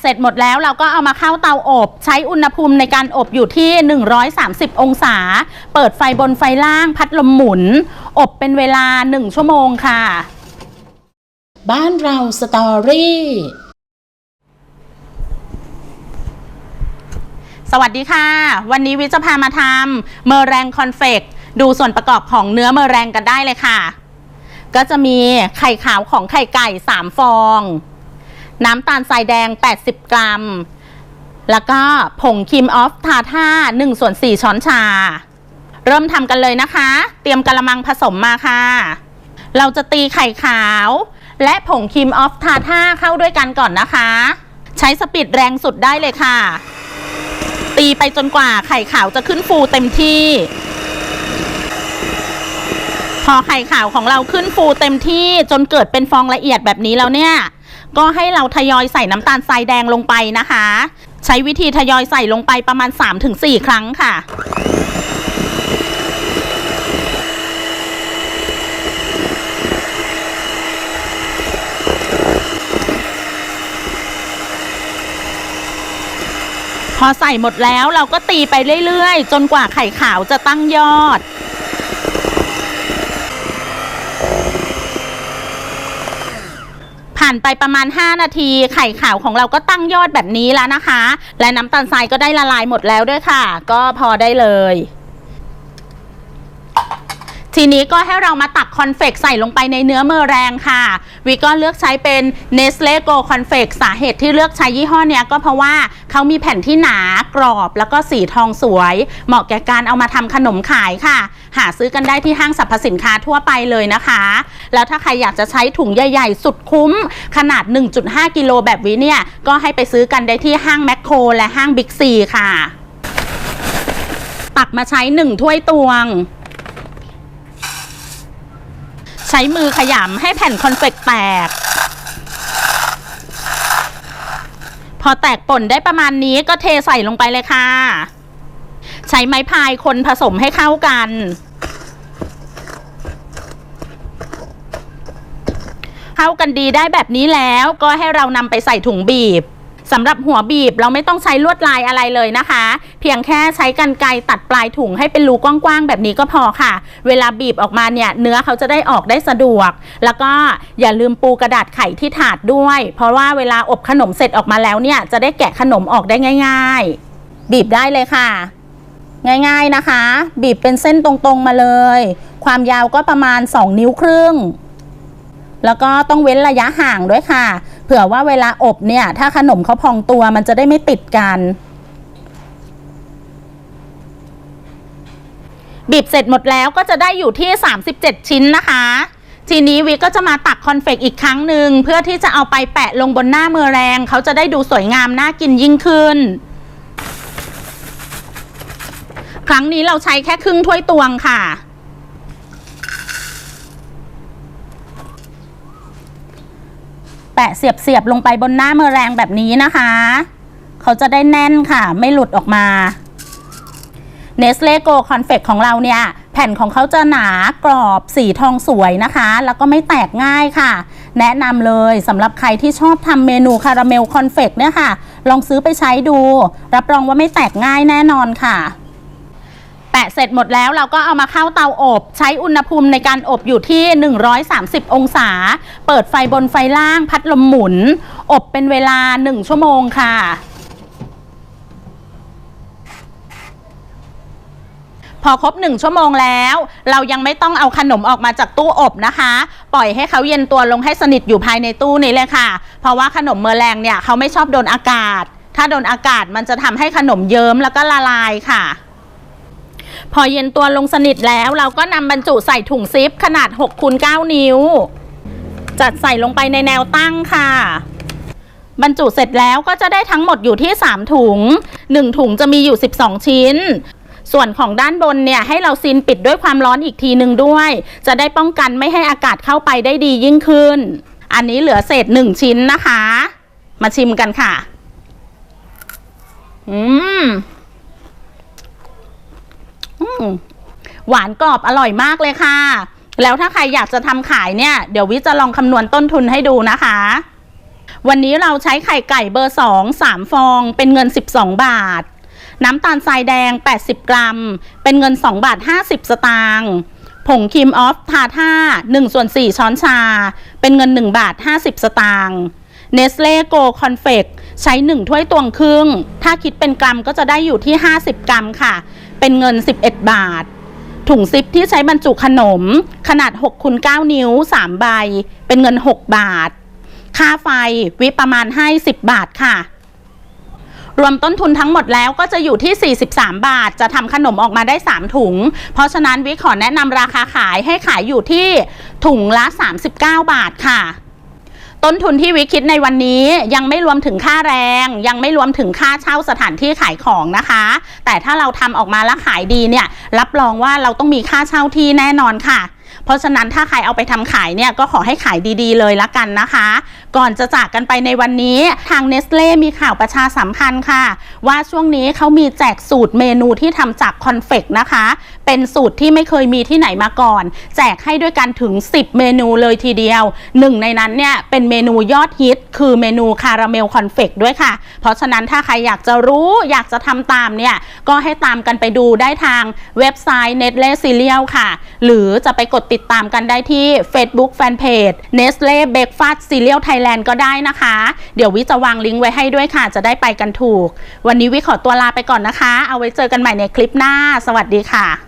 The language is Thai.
เสร็จหมดแล้วเราก็เอามาเข้าเตาอบ ใช้อุณหภูมิในการอบอยู่ที่ 130 องศา เปิดไฟบนไฟล่างพัดลมหมุน อบเป็นเวลา 1 ชั่วโมงค่ะ บ้านเราสตอรี่สวัสดีค่ะ วันนี้วิจะพามาทำเมอแรงคอนเฟกดูส่วนประกอบของเนื้อเมอแรงกันได้เลยค่ะ ก็จะมีไข่ขาวของไข่ไก่ 3 ฟอง น้ำตาลทรายแดง 80 กรัม แล้วก็ผงครีมออฟทาท่า1ส่วน4ช้อนชา เริ่มทำกันเลยนะคะ เตรียมกระมังผสมมาค่ะ เราจะตีไข่ขาว และผงครีมออฟทาท่าเข้าด้วยกันก่อนนะคะ ใช้สปีดแรงสุดได้เลยค่ะ ตีไปจนกว่าไข่ขาวจะขึ้นฟูเต็มที่พอไข่ขาวของเราขึ้นฟูเต็มที่จนเกิดเป็นฟองละเอียดแบบนี้แล้วเนี่ย ก็ให้เราทยอยใส่น้ำตาลทรายแดงลงไปนะคะ ใช้วิธีทยอยใส่ลงไปประมาณ 3-4 ครั้งค่ะพอใส่หมดแล้วเราก็ตีไปเรื่อยๆ จนกว่าไข่ขาวจะตั้งยอด ผ่านไปประมาณ 5 นาที ไข่ขาวของเราก็ตั้งยอดแบบนี้แล้วนะคะ และน้ำตาลทรายก็ได้ละลายหมดแล้วด้วยค่ะ ก็พอได้เลย ทีนี้ก็ให้เรามาตักคอนเฟกใส่ลงไปในเนื้อเมอแรงค่ะวิก็เลือกใช้เป็น Nestle Go Confect สาเหตุที่เลือกใช้ยี่ห้อเนี้ยก็เพราะว่าเขามีแผ่นที่หนากรอบแล้วก็สีทองสวย เหมาะแก่การเอามาทำขนมขายค่ะ หาซื้อกันได้ที่ห้างสรรพสินค้าทั่วไปเลยนะคะ แล้วถ้าใครอยากจะใช้ถุงใหญ่ๆ สุดคุ้ม ขนาด 1.5 กิโลแบบวิเนี่ย ก็ให้ไปซื้อกันได้ที่ห้างแมคโครและห้างบิ๊กซีค่ะ ตักมาใช้ 1 ถ้วยตวง ใช้มือขยำให้แผ่นคอนเฟกแตก พอแตกป่นได้ประมาณนี้ก็เทใส่ลงไปเลยค่ะ ใช้ไม้พายคนผสมให้เข้ากัน เข้ากันดีได้แบบนี้แล้วก็ให้เรานำไปใส่ถุงบีบ สำหรับหัวบีบเราไม่ต้องใช้ลวดลายอะไรเลยนะคะ เพียงแค่ใช้กรรไกรตัดปลายถุงให้เป็นรูกว้างๆแบบนี้ก็พอค่ะ เวลาบีบออกมาเนี่ยเนื้อเขาจะได้ออกได้สะดวก แล้วก็อย่าลืมปูกระดาษไข่ที่ถาดด้วย เพราะว่าเวลาอบขนมเสร็จออกมาแล้วเนี่ยจะได้แกะขนมออกได้ง่าย ๆ บีบได้เลยค่ะ ง่ายๆนะคะ บีบเป็นเส้นตรงๆมาเลย ความยาวก็ประมาณ 2 นิ้วครึ่ง แล้วก็ต้องเว้นระยะห่างด้วยค่ะ เผื่อว่าเวลาอบเนี่ย ถ้าขนมเขาพองตัวมันจะได้ไม่ติดกัน บีบเสร็จหมดแล้วก็จะได้อยู่ที่ 37 ชิ้นนะคะ ทีนี้วิก็จะมาตักคอนเฟกอีกครั้งหนึ่งเพื่อที่จะเอาไปแปะลงบนหน้ามือแรงเขาจะได้ดูสวยงามน่ากินยิ่งขึ้น ครั้งนี้เราใช้แค่ครึ่งถ้วยตวงค่ะ แปะเสียบๆลงไปบนหน้าเมอแรงแบบนี้นะคะ เขาจะได้แน่นค่ะ ไม่หลุดออกมา Nestle Go Confect ของเราเนี่ย แผ่นของเขาจะหนากรอบสีทองสวยนะคะ แล้วก็ไม่แตกง่ายค่ะ แนะนำเลยสำหรับใครที่ชอบทำเมนูคาราเมลคอนเฟกเนี่ยค่ะ ลองซื้อไปใช้ดู รับรองว่าไม่แตกง่ายแน่นอนค่ะ เสร็จหมดแล้วเราก็เอามาเข้าเตาอบใช้อุณหภูมิในการอบอยู่ที่ 130 องศา เปิดไฟบนไฟล่างพัดลมหมุน อบเป็นเวลา 1 ชั่วโมงค่ะพอครบ1ชั่วโมงแล้ว เรายังไม่ต้องเอาขนมออกมาจากตู้อบนะคะ ปล่อยให้เขาเย็นตัวลงให้สนิทอยู่ภายในตู้นี้เลยค่ะ เพราะว่าขนมเมอแรงเนี่ยเขาไม่ชอบโดนอากาศ ถ้าโดนอากาศมันจะทำให้ขนมเยิ้มแล้วก็ละลายค่ะ พอเย็นตัวลงสนิทแล้วเราก็นำบรรจุใส่ถุงซิปขนาด6คูณ9นิ้ว จัดใส่ลงไปในแนวตั้งค่ะ บรรจุเสร็จแล้วก็จะได้ทั้งหมดอยู่ที่ 3 ถุง 1 ถุงจะมีอยู่ 12 ชิ้น ส่วนของด้านบนเนี่ยให้เราซีนปิดด้วยความร้อนอีกทีหนึ่งด้วย จะได้ป้องกันไม่ให้อากาศเข้าไปได้ดียิ่งขึ้น อันนี้เหลือเศษ 1 ชิ้นนะคะ มาชิมกันค่ะ อืมอืม หวานกรอบอร่อยมากเลยค่ะ แล้วถ้าใครอยากจะทำขายเนี่ย เดี๋ยววิจะลองคำนวณต้นทุนให้ดูนะคะ วันนี้เราใช้ไข่ไก่เบอร์ 2 3 ฟอง เป็นเงิน 12 บาท น้ำตาลทรายแดง 80 กรัม เป็นเงิน 2 บาท 50 สตางค์ผงครีมออฟทาท่า1ส่วน4ช้อนชา เป็นเงิน 1 บาท 50 สตางค์ เนสเล่โกคอนเฟกใช้ 1 ถ้วยตวงครึ่ง ถ้าคิดเป็นกรัมก็จะได้อยู่ที่ 50 กรัมค่ะ เป็นเงิน 11 บาท ถุงซิปที่ใช้บรรจุขนม ขนาด6คูณ9นิ้ว 3 ใบ เป็นเงิน 6 บาท ค่าไฟวิประมาณให้ 10 บาทค่ะ รวมต้นทุนทั้งหมดแล้วก็จะอยู่ที่ 43 บาท จะทำขนมออกมาได้ 3 ถุง เพราะฉะนั้นวิขอแนะนำราคาขายให้ขายอยู่ที่ถุงละ 39 บาทค่ะ ต้นทุนที่วิคิดในวันนี้ยังไม่รวมถึงค่าแรง ยังไม่รวมถึงค่าเช่าสถานที่ขายของนะคะ แต่ถ้าเราทำออกมาแล้วขายดีเนี่ย รับรองว่าเราต้องมีค่าเช่าที่แน่นอนค่ะ เพราะฉะนั้นถ้าใครเอาไปทำขายเนี่ยก็ขอให้ขายดีๆเลยละกันนะคะ ก่อนจะจากกันไปในวันนี้ทางเนสเล่มีข่าวประชาสัมพันธ์ค่ะ ว่าช่วงนี้เขามีแจกสูตรเมนูที่ทำจากคอนเฟกนะคะ เป็นสูตรที่ไม่เคยมีที่ไหนมาก่อน แจกให้ด้วยกันถึง 10 เมนูเลยทีเดียว หนึ่งในนั้นเนี่ยเป็นเมนูยอดฮิต คือเมนูคาราเมลคอนเฟกด้วยค่ะ เพราะฉะนั้นถ้าใครอยากจะรู้อยากจะทำตามเนี่ยก็ให้ตามกันไปดูได้ทางเว็บไซต์ Nestle Cereal ค่ะ หรือจะไปกดติดตามกันได้ที่ Facebook Fanpage Nestle Breakfast Cereal Thailand ก็ได้นะคะ เดี๋ยววิจะวางลิงก์ไว้ให้ด้วยค่ะ จะได้ไปกันถูก วันนี้วิขอตัวลาไปก่อนนะคะ เอาไว้เจอกันใหม่ในคลิปหน้า สวัสดีค่ะ